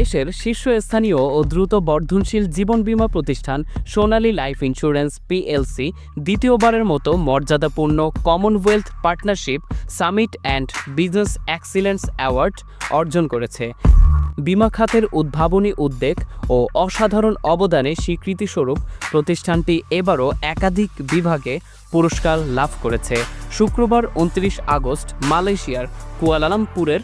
দেশের শীর্ষস্থানীয় ও দ্রুত বর্ধনশীল জীবন বীমা প্রতিষ্ঠান সোনালী লাইফ ইন্স্যুরেন্স পিএলসি দ্বিতীয়বারের মতো মর্যাদাপূর্ণ Commonwealth partnership summit and business excellence award অর্জন করেছে। বিমা খাতের উদ্ভাবনী উদ্বেগ ও অসাধারণ অবদানে স্বীকৃতিস্বরূপ প্রতিষ্ঠানটি এবারও একাধিক বিভাগে পুরস্কার লাভ করেছে। শুক্রবার উনত্রিশ আগস্ট মালয়েশিয়ার কুয়ালালামপুরের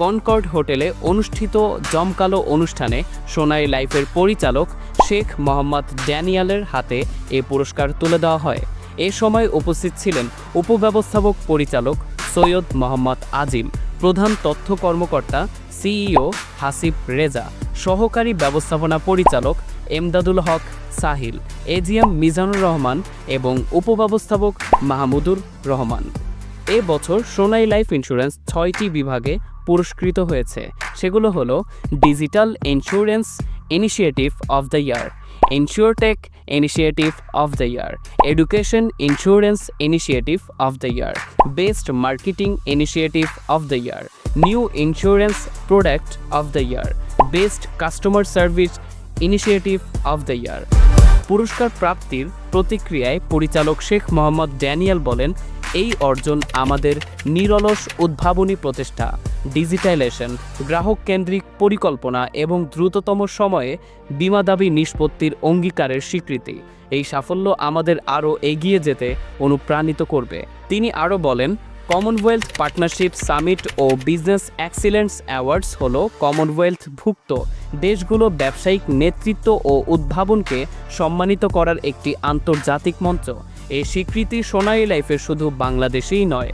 কনকর্ড হোটেলে অনুষ্ঠিত জমকালো অনুষ্ঠানে সোনাই লাইফের পরিচালক শেখ মোহাম্মদ ড্যানিয়ালের হাতে এ পুরস্কার তুলে দেওয়া হয়। এ সময় উপস্থিত ছিলেন উপব্যবস্থাপক পরিচালক সৈয়দ মোহাম্মদ আজিম, প্রধান তথ্য কর্মকর্তা সিইও হাসিব রেজা, সহকারী ব্যবস্থাপনা পরিচালক এমদাদুল হক সাহিল, এজিএম মিজানুর রহমান এবং উপব্যবস্থাপক মাহমুদুর রহমান। এ বছর সোনাই লাইফ ইন্স্যুরেন্স ছয়টি বিভাগে পুরস্কৃত হয়েছে। সেগুলো হলো digital insurance initiative of the year insurtech initiative of the year, education insurance initiative of the year best marketing initiative of the year, new insurance product of the year best customer service initiative of the year. পুরস্কার প্রাপ্তির প্রতিক্রিয়ায় পরিচালক Sheikh Mohammad Daniel বলেন, এই অর্জন আমাদের নিরলস উদ্ভাবনী প্রচেষ্টা। ডিজিটাইলেশন গ্রাহক কেন্দ্রিক পরিকল্পনা এবং দ্রুততম সময়ে বিমা দাবি নিষ্পত্তির অঙ্গীকারের স্বীকৃতি। এই সাফল্য আমাদের আরও এগিয়ে যেতে অনুপ্রাণিত করবে। তিনি আরও বলেন, কমনওয়েলথ পার্টনারশিপ সামিট ও বিজনেস এক্সিলেন্স অ্যাওয়ার্ডস হল কমনওয়েলথ ভুক্ত দেশগুলো ব্যবসায়িক নেতৃত্ব ও উদ্ভাবনকে সম্মানিত করার একটি আন্তর্জাতিক মঞ্চ। এই স্বীকৃতি সোনালী লাইফের শুধু বাংলাদেশেই নয়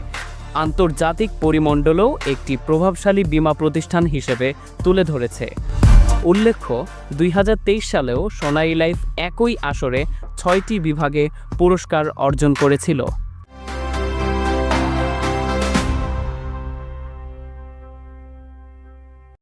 আন্তর্জাতিক পরিমণ্ডলও একটি প্রভাবশালী বিমা প্রতিষ্ঠান হিসেবে তুলে ধরেছে। উল্লেখ্য, দুই হাজার তেইশ সালেও সোনাই লাইফ একই আসরে ছয়টি বিভাগে পুরস্কার অর্জন করেছিল।